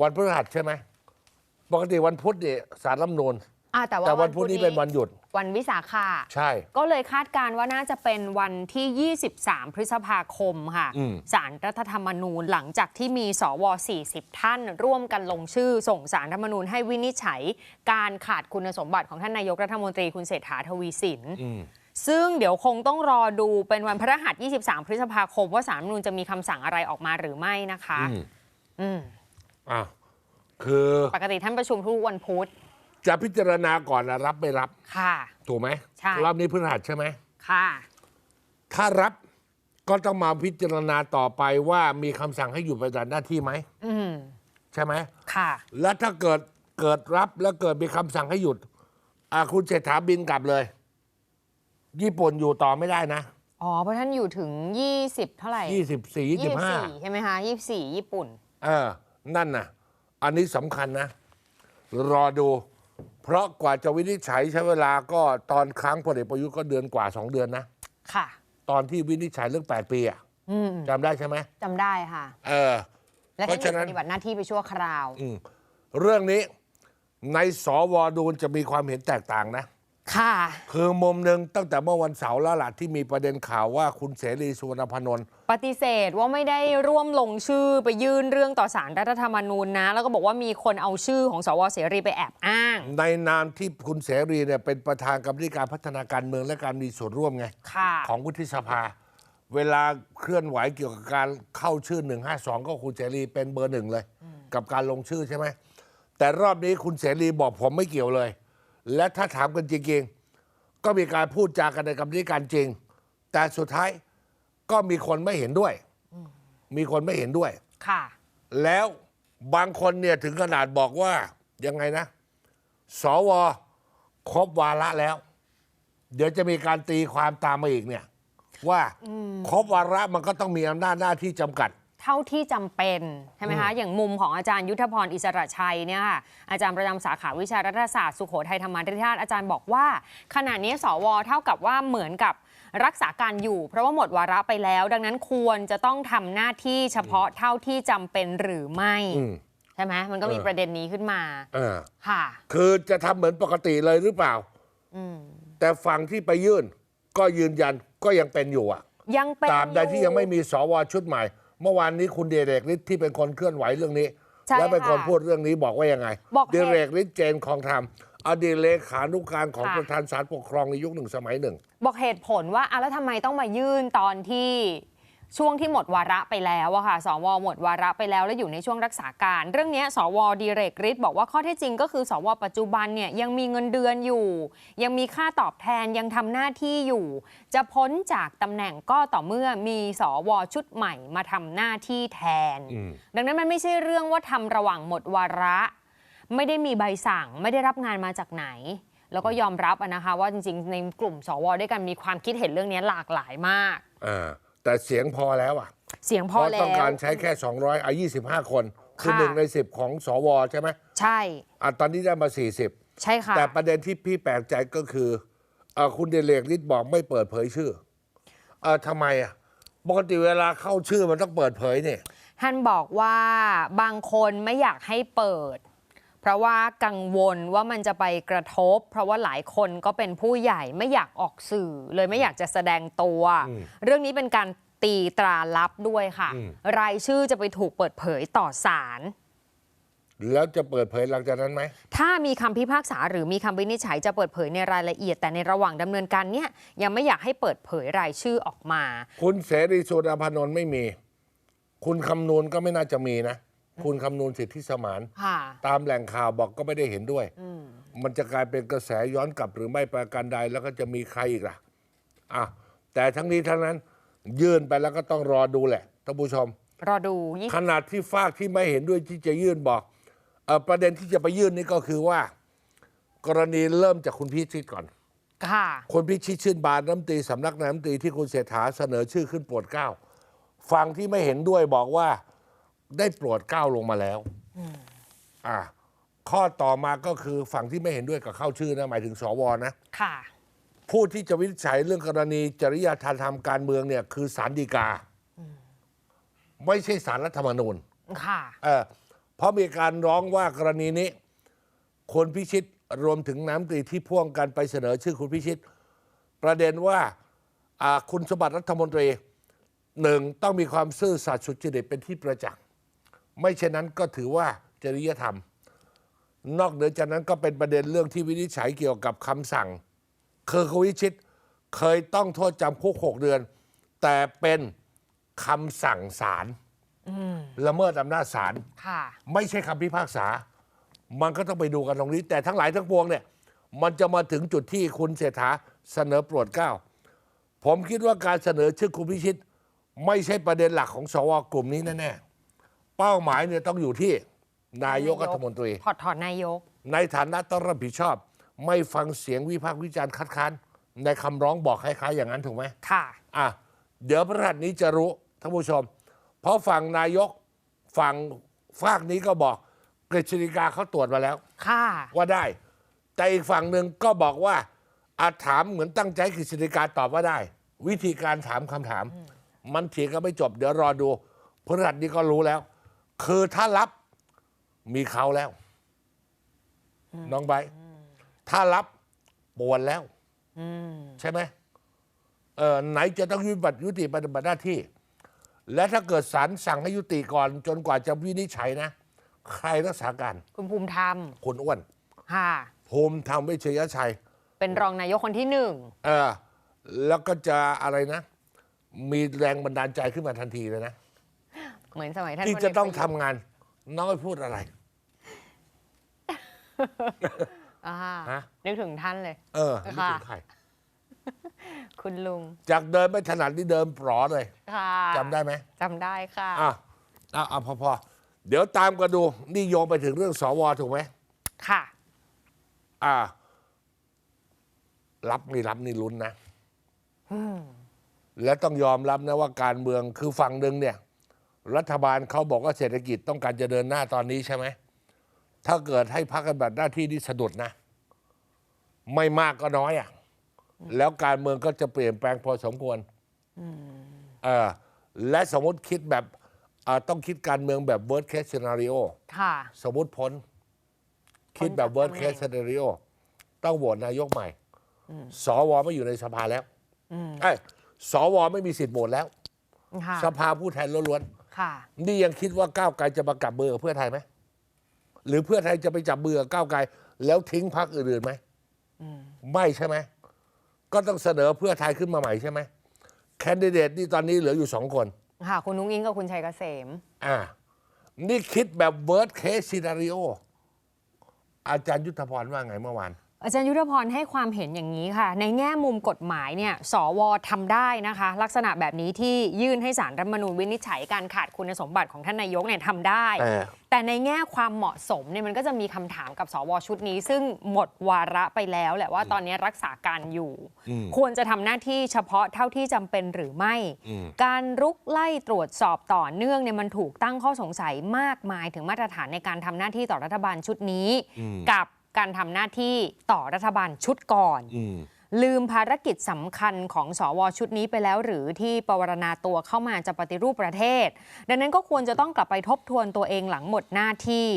วันพฤหัสใช่ไหมปกติวันพุธเนี่ยสารรัฐธรรมนูญอ่าแต่ว่าแต่วันพุธนี้เป็นวันหยุด วันวิสาขะใช่ ก็เลยคาดการณ์ว่าน่าจะเป็นวันที่ 23 พฤษภาคมค่ะอืม สารรัฐธรรมนูญหลังจากที่มีสว 40 ท่าน ร่วมกันลงชื่อ ส่งสารรัฐธรรมนูญให้วินิจฉัย การขาดคุณสมบัติของท่านนายกรัฐมนตรีคุณเศรษฐาทวีสิน อืม ซึ่งเดี๋ยวคงต้องรอดูเป็นวันพฤหัส 23 พฤษภาคม ว่าสารรัฐธรรมนูญจะมีคำสั่งอะไรออกมาหรือไม่นะคะ อืม อืม อะคือปกติท่านประชุมทุกวันพุธจะพิจารณาก่อนนะรับไม่รับ ค่ะ ถูกไหมใช่ รอบนี้พฤหัสใช่ไหม ค่ะ ถ้ารับก็ต้องมาพิจารณาต่อไปว่ามีคำสั่งให้หยุดปฏิบัติหน้าที่ไหมอืมใช่ไหม ค่ะ แล้วถ้าเกิดเกิดรับแล้วเกิดมีคำสั่งให้หยุดอะคุณเศรษฐาบินกลับเลย ญี่ปุ่นอยู่ต่อไม่ได้นะอ๋อเพราะท่านอยู่ถึง 20 เท่าไหร่ยี่สิบสี่ยี่สิบห้าใช่ไหมคะ24 ญี่ปุ่น เออ นั่นน่ะอันนี้สำคัญนะ รอดู เพราะกว่าจะวินิจฉัยใช้เวลาก็ตอนครั้งพลเอกประยุทธ์ก็เดือนกว่าสองเดือนนะ ค่ะ ตอนที่วินิจฉัยเรื่อง 8 ปีอะอืมจำได้ใช่ไหมจำได้ค่ะ เออ และเพท่านราะหยุฉะดนั้ปนฏิบัติหน้าที่ไปชั่วคราวอืมเรื่องนี้ในสวดูจะมีความเห็นแตกต่างนะ ค่ะ คือมุมหนึ่งตั้งแต่เมื่อวันเสาร์แล้วล่ะที่มีประเด็นข่าวว่าคุณเสรีสุวรรณพนนท์ปฏิเสธว่าไม่ได้ร่วมลงชื่อไปยื่นเรื่องต่อสารรัฐธรรมนูญนะ แล้วก็บอกว่ามีคนเอาชื่อของสวเสรีไปแอบอ้าง ในนามที่คุณเสรีเนี่ยเป็นประธานกรรมธิการพัฒนาการเมืองและการมีส่วนร่วมไง ค่ะ ของวุฒิสภา เวลาเคลื่อนไหวเกี่ยวกับการเข้าชื่อ 152 ก็คุณเสรีเป็นเบอร์หนึ่งเลย กับการลงชื่อใช่ไหมแต่รอบนี้คุณเสรีบอกผมไม่เกี่ยวเลย และถ้าถามกันจริงๆ ก็มีการพูดจากันในกรรมธิการจริง แต่สุดท้ายก็มีคนไม่เห็นด้วย มีคนไม่เห็นด้วย ค่ะ แล้วบางคนเนี่ยถึงขนาดบอกว่า ยังไงนะ สวครบวาระแล้ว เดี๋ยวจะมีการตีความตามมาอีกเนี่ย ว่าครบวาระมันก็ต้องมีอำนาจหน้าที่จำกัด เท่าที่จำเป็นใช่ไหมคะอย่างมุมของอาจารย์ยุทธพรอิสระชัยเนี่ยค่ะอาจารย์ประจำสาขาวิชารัฐศาสตร์สุโขทัยธรรมาธิราชอาจารย์บอกว่า ขณะนี้สวเท่ากับว่าเหมือนกับรักษาการอยู่ เพราะว่าหมดวาระไปแล้ว ดังนั้นควรจะต้องทำหน้าที่เฉพาะเท่าที่จำเป็นหรือไม่อืมใช่ไหมมันก็มีเออประเด็นนี้ขึ้นมาเออค่ะ คือจะทำเหมือนปกติเลยหรือเปล่าอืมแต่ฝั่งที่ไปยื่น ก็ยืนยันก็ยังเป็นอยู่อะยังเป็นตราบใดที่ยังไม่มีสวชุดใหม่ เมื่อวานนี้คุณเดเรกฤทธิ์ที่เป็นคนเคลื่อนไหวเรื่องนี้ ใช่และเป็นคนค่ะพูดเรื่องนี้บอกว่ายังไงบอกเดเรกฤทธิ์เจนของธรรมอดีตเลขานุการของค่ะ ประธานศาลปกครองในยุคหนึ่งสมัยหนึ่ง บอกเหตุผลว่าอะแล้วทำไมต้องมายื่นตอนที่ ช่วงที่หมดวาระไปแล้วอะค่ะ สวหมดวาระไปแล้วและอยู่ในช่วงรักษาการ เรื่องเนี้ยสวดีเรกฤทธิ์บอกว่าข้อเท็จจริงก็คือ สวปัจจุบันเนี่ยยังมีเงินเดือนอยู่ ยังมีค่าตอบแทนยังทำหน้าที่อยู่ จะพ้นจากตำแหน่งก็ต่อเมื่อมีสวชุดใหม่มาทำหน้าที่แทนอืมดังนั้นมันไม่ใช่เรื่องว่าทำระหว่างหมดวาระ ไม่ได้มีใบสั่งไม่ได้รับงานมาจากไหนแล้วก็ยอมรับอะนะคะว่าจริงๆ ในกลุ่มสวด้วยกันมีความคิดเห็นเรื่องนี้หลากหลายมากอ่า แต่เสียงพอแล้วอะเสียงพเพอราะแล้ต้องวการใช้แค่ 200อะ25 คนคือค่ะ หนึ่งในสิบของสวใช่ไหมใช่ อะตอนนี้ได้มา 40 ใช่ค่ะ แต่ประเด็นที่พี่แปลกใจก็คือเอ่อคุณเดเรกฤทธิ์บอกไม่เปิดเผยชื่อเออทำไมอะปกติเวลาเข้าชื่อมันต้องเปิดเผยเนี่ย ท่านบอกว่าบางคนไม่อยากให้เปิด เพราะว่ากังวลว่ามันจะไปกระทบ เพราะว่าหลายคนก็เป็นผู้ใหญ่ไม่อยากออกสื่อ เลยไม่อยากจะแสดงตัวอืมเรื่องนี้เป็นการตีตราลับด้วยค่ะอืมรายชื่อจะไปถูกเปิดเผยต่อศาลแล้วจะเปิดเผยหลังจากนั้นไหม ถ้ามีคำพิพากษาหรือมีคำวินิจฉัยจะเปิดเผยในรายละเอียด แต่ในระหว่างดำเนินการเนี่ยยังไม่อยากให้เปิดเผยรายชื่อออกมา คุณเสรีสุวรรณพนนท์ไม่มี คุณคำนวณก็ไม่น่าจะมีนะ คุณคำนวณสิทธิสมานค่ะตามแหล่งข่าวบอกก็ไม่ได้เห็นด้วยอืมมันจะกลายเป็นกระแสย้อนกลับหรือไม่ประการใดแล้วก็จะมีใครอีกล่ะอะแต่ทั้งนี้ทั้งนั้น ยื่นไปแล้วก็ต้องรอดูแหละท่านผู้ชม รอดูยี่ขนาดที่ฝากที่ไม่เห็นด้วยที่จะยื่นบอกเออประเด็นที่จะไปยื่นนี่ก็คือว่า กรณีเริ่มจากคุณพิชิตก่อนค่ะคนพิชิตชื่นบานน้ำตรีสำนักนายน้ำตรีที่คุณเศรษฐาเสนอชื่อขึ้นโปรดเกล้าฝั่งที่ไม่เห็นด้วยบอกว่า ได้โปรดเกล้าลงมาแล้วอ่าข้อต่อมาก็คือฝั่งที่ไม่เห็นด้วยกับเข้าชื่อนะหมายถึงสวนะค่ะ ผู้ที่จะวินิจฉัยเรื่องกรณีจริยธรรมการเมืองเนี่ย คือศาลฎีกา ไม่ใช่ศาลรัฐธรรมนูญค่ะเออเพราะมีการร้องว่ากรณีนี้ คนพิชิตรวมถึงน้ำตรีที่พ่วงกันไปเสนอชื่อคุณพิชิต ประเด็นว่าอ่าคุณสมบัติรัฐมนตรีหนึ่งต้องมีความซื่อสัตย์สุจริตเป็นที่ประจักษ์ ไม่เช่นนั้นก็ถือว่าจริยธรรม นอกเหนือจากนั้นก็เป็นประเด็นเรื่องที่วินิจฉัยเกี่ยวกับคำสั่งคือคุณวิชิตเคยต้องโทษจำคุกหกเดือน แต่เป็นคำสั่งศาลละเมิดอำนาจศาลค่ะไม่ใช่คำพิพากษา มันก็ต้องไปดูกันตรงนี้ แต่ทั้งหลายทั้งปวงเนี่ย มันจะมาถึงจุดที่คุณเศรษฐาเสนอโปรดเกล้าผมคิดว่าการเสนอชื่อคุณพิชิต ไม่ใช่ประเด็นหลักของสวกลุ่มนี้แน่ๆ เป้าหมายเนี่ยต้องอยู่ที่นายกรัฐมนตรี ถอดถอนนายก ในฐานะต้องรับผิดชอบ ไม่ฟังเสียงวิพากษ์วิจารณ์คัดค้าน ในคำร้องบอกคล้ายๆอย่างนั้นถูกไหมค่ะ อะ เดี๋ยวพระหัสนี้จะรู้ท่านผู้ชม เพราะฝั่งนายกฝั่งฝากนี้ก็บอกกฤษฎีกาเขาตรวจมาแล้ว ค่ะ ว่าได้ แต่อีกฝั่งหนึ่งก็บอกว่า อาจถามเหมือนตั้งใจกฤษฎีกาตอบว่าได้ วิธีการถามคำถาม มันเถียงกันไม่จบเดี๋ยวรอดูพระหัสนี้ก็รู้แล้ว คือถ้ารับมีเขาแล้ว น้องใบร์ทถ้ารับปวนแล้วใช่ไหมเออไหนจะต้องยุติบัตรยุติปฏิบัติหน้าที่ และถ้าเกิดศาลสั่งให้ยุติก่อน จนกว่าจะวินิจฉัยนะ ใครรักษาการ คุณภูมิธรรมคุณอ้วนค่ะภูมิธรรมเวชยชัย เป็นรองนายกคนที่หนึ่งเออแล้วก็จะอะไรนะ มีแรงบันดาลใจขึ้นมาทันทีเลยนะ เหมือนสมัยท่านที่พลจะเกต้องประยุทำทธ์งาน น้อยพูดอะไรอ่าฮะนึกถึงท่านเลย เออไม่ค่ะถึงใครคุณลุงจากเดินไม่ถนัดนี่เดินปลอเลยค่ะจำได้ไหมจำได้ค่ะ อะอะอะพอพอเดี๋ยวตามกันดูนี่โยงไปถึงเรื่องสวถูกไหมค่ะ อ่า รับไม่รับนี่ลุ้นนะและต้องยอมรับนะว่าการเมืองคือฝั่งหนึ่งเนี่ย รัฐบาลเขาบอกว่าเศรษฐกิจต้องการจะเดินหน้าตอนนี้ใช่ไหม ถ้าเกิดให้พักกันบัตหน้าที่ที่สะดุดนะ ไม่มากก็น้อยอะ แล้วการเมืองก็จะเปลี่ยนแปลงพอสมควรเออและสมมติคิดแบบอ่าต้องคิดการเมืองแบบ worst case scenario ค่ะสมมติพ้น คิดแบบพ้นจาก worst ตำแหน่ง case scenario ต้องโหวตนายกใหม่ สวไม่อยู่ในสภาแล้วเอ้ยสวไม่มีสิทธิ์โหวตแล้วค่ะสภาผู้แทนล้วน ค่ะๆนี่ยังคิดว่าก้าวไกลจะมากับมือกับเพื่อไทยไหมหรือเพื่อไทยจะไปจับมือกับก้าวไกล แล้วทิ้งพรรคอื่นๆไหมไม่ใช่ไหมก็ต้องเสนอเพื่อไทยขึ้นมาใหม่ใช่ไหมแคนดิเดตนี่ตอนนี้เหลืออยู่สองคน ค่ะ คุณนุ้งอิงกับคุณชัยเกษม อ่า นี่คิดแบบ worst case scenario อาจารย์ยุทธพรว่าไงเมื่อวาน อาจารย์ยุทธพรให้ความเห็นอย่างนี้ค่ะ ในแง่มุมกฎหมายเนี่ยสวทำได้นะคะ ลักษณะแบบนี้ที่ยื่นให้สารรัฐธรรมนูญวินิจฉัยการขาดคุณสมบัติของท่านนายกเนี่ยทำได้ แต่แต่ในแง่ความเหมาะสมเนี่ยมันก็จะมีคำถามกับสวชุดนี้ ซึ่งหมดวาระไปแล้วแหละว่าตอนนี้รักษาการอยู่ ควรจะทำหน้าที่เฉพาะเท่าที่จำเป็นหรือไม่ การรุกไล่ตรวจสอบต่อเนื่องเนี่ยมันถูกตั้งข้อสงสัยมากมายถึงมาตรฐานในการทำหน้าที่ต่อรัฐบาลชุดนี้ กับ การทำหน้าที่ต่อรัฐบาลชุดก่อนอืมลืมภารกิจสำคัญของสวชุดนี้ไปแล้ว หรือที่ปวารณาตัวเข้ามาจะปฏิรูปประเทศ ดังนั้นก็ควรจะต้องกลับไปทบทวนตัวเองหลังหมดหน้าที่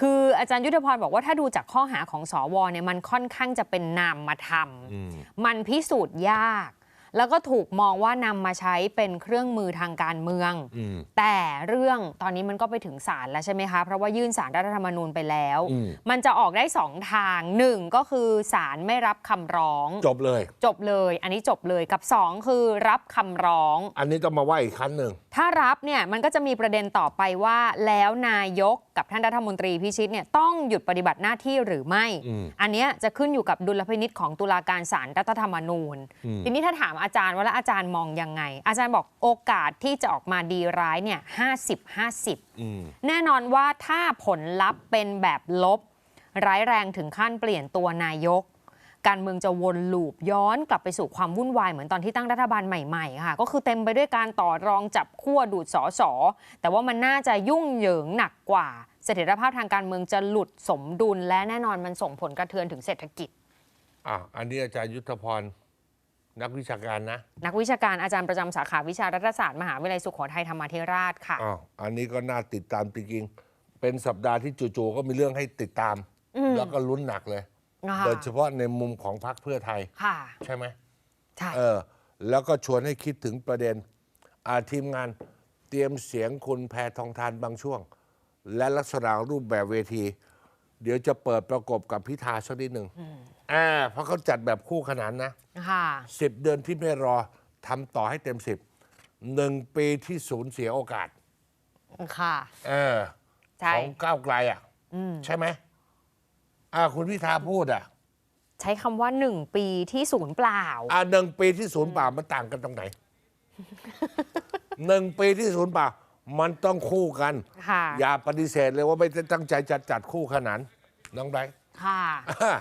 คืออาจารย์ยุทธพรบอกว่าถ้าดูจากข้อหาของสวเนี่ยมันค่อนข้างจะเป็นนามมาทำมันพิสูจน์ยาก แล้วก็ถูกมองว่านำมาใช้เป็นเครื่องมือทางการเมืองอืมแต่เรื่องตอนนี้มันก็ไปถึงศาลแล้วใช่ไหมคะ เพราะว่ายื่นสารรัฐธรรมนูญไปแล้วอืมมันจะออกได้สองทางหนึ่งก็คือศาลไม่รับคำร้อง จบเลย จบเลย อันนี้จบเลยกับ 2 คือรับคำร้อง อันนี้ต้องมาว่าอีกครั้งหนึ่งถ้ารับเนี่ยมันก็จะมีประเด็นต่อไปว่าแล้วนายกกับท่านรัฐมนตรีพิชิตเนี่ยต้องหยุดปฏิบัติหน้าที่หรือไม่อืมอันเนี้ยจะขึ้นอยู่กับดุลพินิษของตุลาการศาลรัฐธรรมนูญ ทีนี้ถ้าถามอาจารย์ว่าแล้วอาจารย์มองยังไง อาจารย์บอกโอกาสที่จะออกมาดีร้ายเนี่ยห้าสิบห้าสิบอืมแน่นอนว่าถ้าผลลัพธ์เป็นแบบลบ ร้ายแรงถึงขั้นเปลี่ยนตัวนายก การเมืองจะวนลูปย้อนกลับไปสู่ความวุ่นวายเหมือนตอนที่ตั้งรัฐบาลใหม่ๆค่ะ ก็คือเต็มไปด้วยการต่อรองจับขั้วดูดสอสอแต่ว่ามันน่าจะยุ่งเหยิงหนักกว่า เสถียรภาพทางการเมืองจะหลุดสมดุล และแน่นอนมันส่งผลกระเทือนถึงเศรษฐกิจอะอันนี้อาจารย์ยุทธพร นักวิชาการนะ นักวิชาการอาจารย์ประจำสาขาวิชารัฐศาสตร์มหาวิทยาลัยสุโขทัยธรรมาธิราชค่ะอ้าวอันนี้ก็น่าติดตามจริงๆเป็นสัปดาห์ที่จู่ๆก็มีเรื่องให้ติดตามแล้วก็ลุ้นหนักเลยค่ะโดยเฉพาะในมุมของพรรคเพื่อไทย ค่ะ ใช่ไหมใช่ เออ แล้วก็ชวนให้คิดถึงประเด็นอาทีมงานเตรียมเสียงคุณแพทองทานบางช่วง และลักษณะรูปแบบเวที เดี๋ยวจะเปิดประกบกับพิธาสักนิดหนึ่ง อ่าเพราะเขาจัดแบบคู่ขนานนะค่ะ สิบเดือนที่ไม่รอทำต่อให้เต็มสิบหนึ่งปีที่สูญเสียโอกาส ค่ะ เออใช่ ของก้าวไกลอะใช่ไหมอ่าคุณพิธาพูดอะ ใช้คำว่าหนึ่งปีที่ศูนย์เปล่า อ่าหนึ่งปีที่ศูนย์เปล่ามันต่างกันตรงไหน หนึ่งปีที่ศูนย์เปล่ามันต้องคู่กัน ค่ะ อย่าปฏิเสธเลยว่าไม่ได้ตั้งใจจะจัดคู่ขนานน้องไบรท์ ค่ะ อ่า